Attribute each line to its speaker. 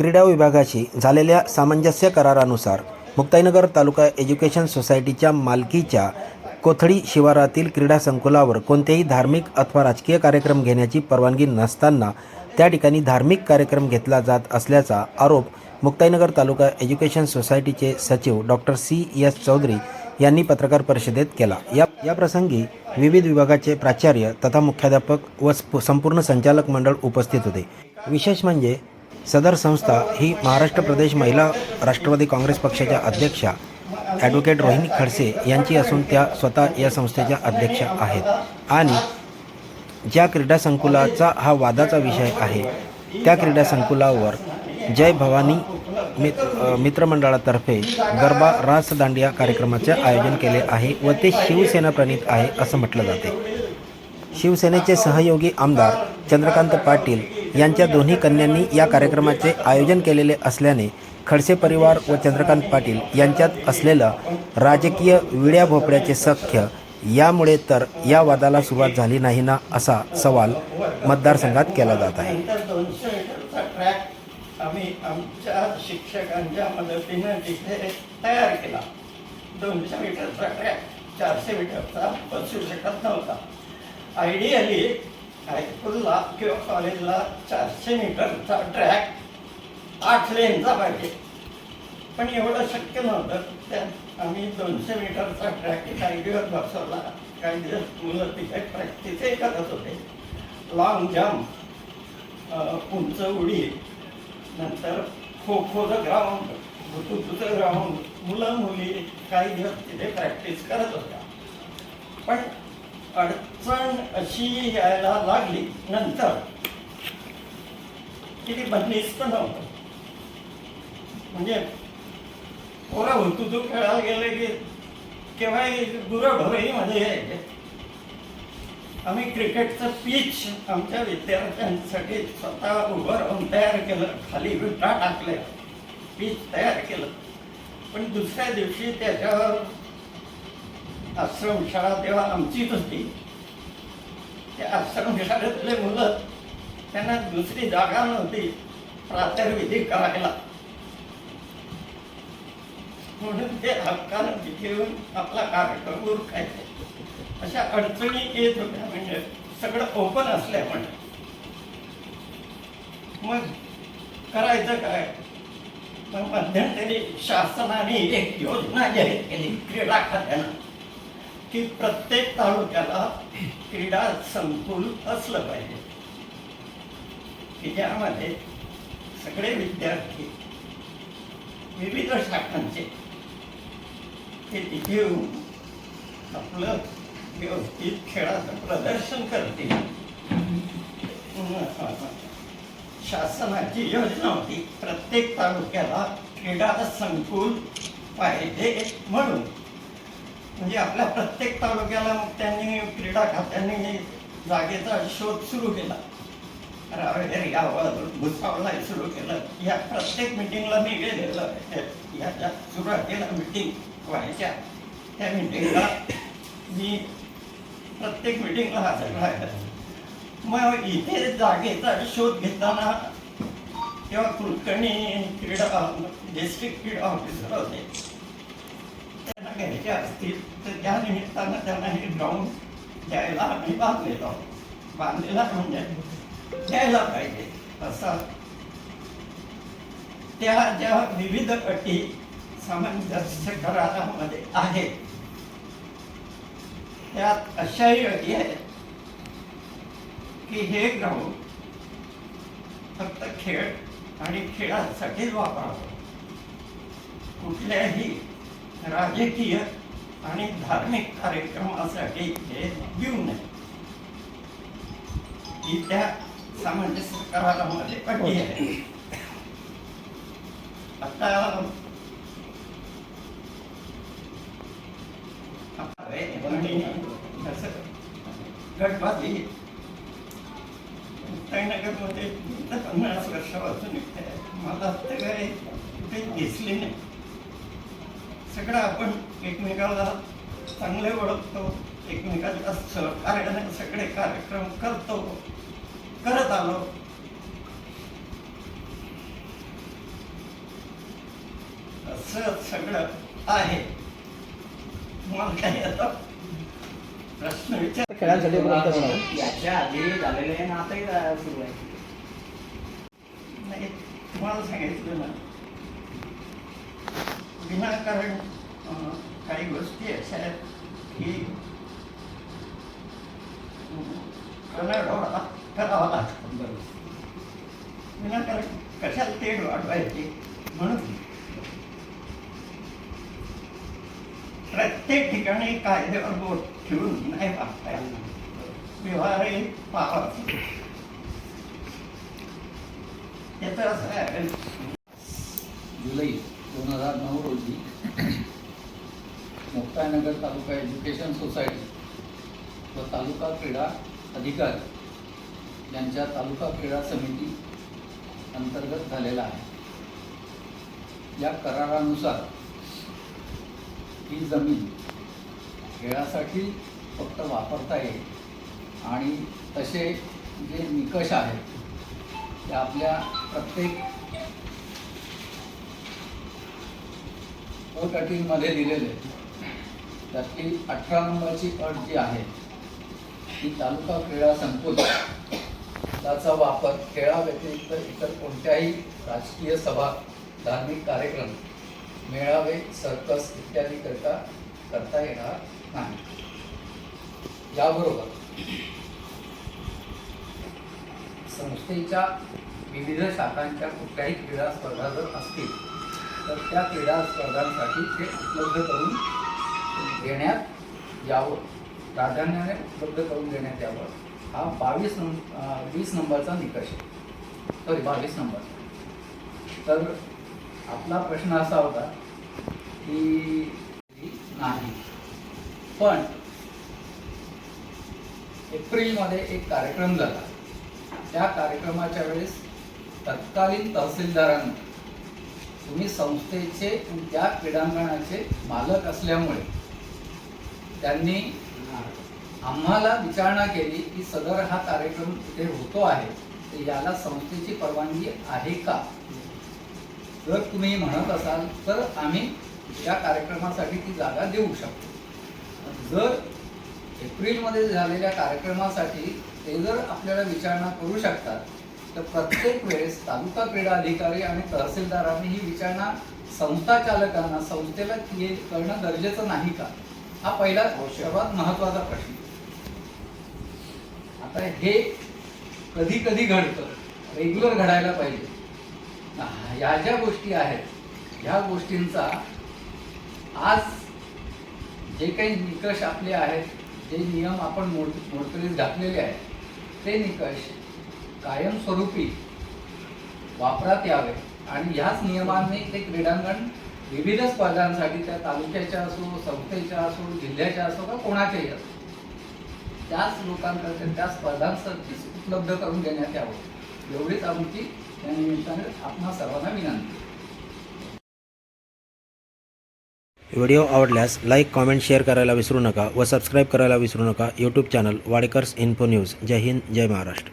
Speaker 1: क्रीडा विभागाशी झालेल्या सामंजस्य करारानुसार मुक्ताईनगर तालुका एज्युकेशन सोसायटीच्या मालकीच्या कोथळी शिवारातील क्रीडा संकुलावर कोणतेही धार्मिक अथवा राजकीय कार्यक्रम घेण्याची परवानगी नसताना त्या ठिकाणी धार्मिक कार्यक्रम घेतला जात असल्याचा आरोप मुक्ताईनगर तालुका एज्युकेशन सोसायटीचे सचिव डॉक्टर सी. एस. चौधरी यांनी पत्रकार परिषदेत केला. या या प्रसंगी विविध विभागाचे प्राचार्य तथा मुख्याध्यापक व स्प- संपूर्ण संचालक मंडळ उपस्थित होते. विशेष म्हणजे सदर संस्था ही महाराष्ट्र प्रदेश महिला राष्ट्रवादी काँग्रेस पक्षाच्या अध्यक्षा ॲडव्होकेट रोहिणी खडसे यांची असून त्या स्वतः या संस्थेच्या अध्यक्षा आहेत. आणि ज्या क्रीडा संकुलाचा हा वादाचा विषय आहे त्या क्रीडा संकुलावर जय भवानी मित मित्रमंडळातर्फे गरबा रास दांडिया कार्यक्रमाचे आयोजन केले आहे व ते शिवसेना प्रणित आहे असं म्हटलं जाते. शिवसेनेचे सहयोगी आमदार चंद्रकांत पाटील यांच्या दोन्ही कन्यांनी या कार्यक्रमाचे आयोजन केलेले असल्याने खडसे परिवार व चंद्रकांत पाटील यांच्यात असलेलं राजकीय विड्या भोपड्याचे सख्य यामुळे तर या वादाला सुरुवात झाली नाही ना असा सवाल मतदारसंघात केला जात आहे.
Speaker 2: आम्ही आमच्या शिक्षकांच्या मदतीनं तिथे तयार केला दोनशे मीटरचा ट्रॅक चारशे मीटरचा बसू शकत नव्हता. आयडियली हायस्कूलला किंवा कॉलेजला चारशे मीटरचा ट्रॅक आठ लेनचा पाहिजे. पण एवढं शक्य नव्हतं. त्यात आम्ही दोनशे मीटरचा ट्रॅक काही दिवस बसवला. काही दिवस मुलं तिथे प्रॅक्टिसही करत होते. लॉंग जम्प उंच उडी नंतर खो खोचं ग्राउंड भुतुचं ग्राउंड मुलं मुली काही दिवस तिथे प्रॅक्टिस करत होत्या. पण अडचण अशी यायला लागली नंतर. किती बंदिस्त नव्हतं. म्हणजे पोरं तू खेळायला गेले की केव्हाही गुरढोरीमध्ये यायचे. आम्ही क्रिकेटचं पिच आमच्या विद्यार्थ्यांसाठी स्वतः उभं राहून तयार केलं. खाली विटा टाकल्या. पिच तयार केलं. पण दुसऱ्या दिवशी त्याच्यावर आश्रमशाळा तेव्हा आमचीच होती त्या आश्रमशाळेतले मुलं त्यांना दुसरी जागा नव्हती प्रातर्विधी करायला. म्हणून ते हक्कानं घेऊन आपला कार्यक्रम उरकायचे. अशा अडचणी येत होत्या म्हणजे सगळं ओपन असल्यामुळे. मग करायचं काय? मग मध्यंतरी शासनाने एक योजना जाहीर केली क्रीडा खात्यानं. की प्रत्येक तालुक्याला क्रीडा संकुल असलं पाहिजे. की ज्यामध्ये सगळे विद्यार्थी विविध शाखांचे ते तिथे येऊन आपलं व्यवस्थित खेळाचं प्रदर्शन करतील. शासनाची योजना होती प्रत्येक तालुक्याला क्रीडा संकुल पाहिजे म्हणून. म्हणजे आपल्या प्रत्येक तालुक्याला मग त्यांनी क्रीडा खात्याने जागेचा शोध सुरू केला. रावेर यावं भुसावळला सुरू केलं. या प्रत्येक मिटिंगला मी गेलेलं. याच्या सुरुवातीला मिटिंग व्हायच्या त्या मिटिंगला मी प्रत्येक मिटिंगला हजर राहिलं. मग इथे जागेचा शोध घेताना तेव्हा कुलकर्णी क्रीडा डिस्ट्रिक्ट क्रीडा ऑफिसर होते. घ्यायच्या असतील तर त्या निमित्तानं त्यांना हे ग्राउंड द्यायला आम्ही बांधलेलो बांधलेला म्हणजे द्यायला पाहिजे. असा. त्या ज्या विविध अटी सामंजस्य करारामध्ये आहेत त्यात अशाही अटी आहेत की हे ग्राउंड फक्त खेळ आणि खेळासाठीच वापरावं. कुठल्याही राजकीय आणि धार्मिक कार्यक्रमासाठी हे देऊ नये ही त्या सामंजस्य करारामध्ये पडली आहे. आता आणि गटबाजी मुक्ताईनगरमध्ये पन्नास वर्षापासून निघते मला तर काही कुठे दिसले नाही. सगळं आपण एकमेकाला चांगले ओळखतो एकमेकाला सहकार्याने सगळे कार्यक्रम करतो करत आलो. सगळं आहे. मला काही आता प्रश्न विचार
Speaker 1: खेळांसाठी
Speaker 3: याच्या आधी झालेलं आहे ना आताही जा- सुरू आहे.
Speaker 2: नाही तुम्हाला सांगितलं ना. विनाकारण काही गोष्टी अशा आहेत की करावा लागतो
Speaker 3: बरोबर
Speaker 2: विनाकारण कशाला तेढ वाढवायची म्हणून. प्रत्येक ठिकाणी कायद्यावर बोट ठेवून नाही वागता येत. व्यवहारही पाहावा याचं असं आहे.
Speaker 4: नऊ रोजी मुक्ताईनगर तालुका एज्युकेशन सोसायटी व तालुका क्रीडा अधिकारी यांच्या तालुका क्रीडा समिती अंतर्गत झालेला आहे. या करारानुसार ही जमीन खेळासाठी फक्त वापरता येईल आणि तसे जे निकष आहेत ते आपल्या प्रत्येक अट अटींमध्ये दिलेले त्यातली अठरा नंबरची अट जी आहे ती तालुका क्रीडा संकुल. त्याचा वापर खेळाव्यतिरिक्त इतर कोणत्याही राजकीय सभा धार्मिक कार्यक्रम मेळावे सर्कस इत्यादी करता करता येणार नाही. याबरोबर संस्थेच्या विविध शाखांच्या कुठल्याही क्रीडा स्पर्धा जर असतील तर त्या क्रीडा स्पर्धांसाठी ते उपलब्ध करून देण्यात यावं. प्राधान्याने उपलब्ध करून देण्यात यावं. हा बावीस नं वीस नंबरचा निकष आहे. सॉरी बावीस नंबर. तर आपला प्रश्न असा होता की नाही. पण एप्रिलमध्ये एक कार्यक्रम झाला. त्या कार्यक्रमाच्या वेळेस तत्कालीन तहसीलदारांनी तुम्ही संस्थेचे त्या क्रीडांगणाचे मालक असल्यामुळे त्यांनी आम्हाला विचारणा केली की सदर हा कार्यक्रम कुठे होतो आहे तर याला संस्थेची परवानगी आहे का? जर तुम्ही म्हणत असाल तर आम्ही या कार्यक्रमासाठी ती जागा देऊ शकतो. जर एप्रिलमध्ये झालेल्या कार्यक्रमासाठी ते जर आपल्याला विचारणा करू शकतात तर प्रत्येक वेळेस तालुका क्रीडा अधिकारी आणि तहसीलदारांनी ही विचारणा संस्था चालकांना संस्थेला करणं गरजेचं नाही का? हा पहिला सर्वात महत्त्वाचा प्रश्न. आता हे कधी कधी घडतं. रेग्युलर घडायला पाहिजे. ह्या ज्या गोष्टी आहेत ह्या गोष्टींचा आज जे काही निकष आपले आहेत जे नियम आपण मोड मोडकरीस घातलेले आहेत ते निकष कायमस्वरूपी वापरात यावे. आणि ह्याच नियमांनी ते क्रीडांगण विविध स्पर्धांसाठी त्या तालुक्याच्या असो संस्थेच्या असो जिल्ह्याच्या असो का कोणाच्याही असो त्याच लोकांकडे त्या स्पर्धांसाठी उपलब्ध करून देण्यात यावं. एवढीच आमची या निमित्ताने आपणा सर्वांना विनंती.
Speaker 1: व्हिडिओ आवडल्यास लाईक कॉमेंट शेअर करायला विसरू नका व सबस्क्राईब करायला विसरू नका. YouTube channel Wadekars info news जय हिंद जय महाराष्ट्र.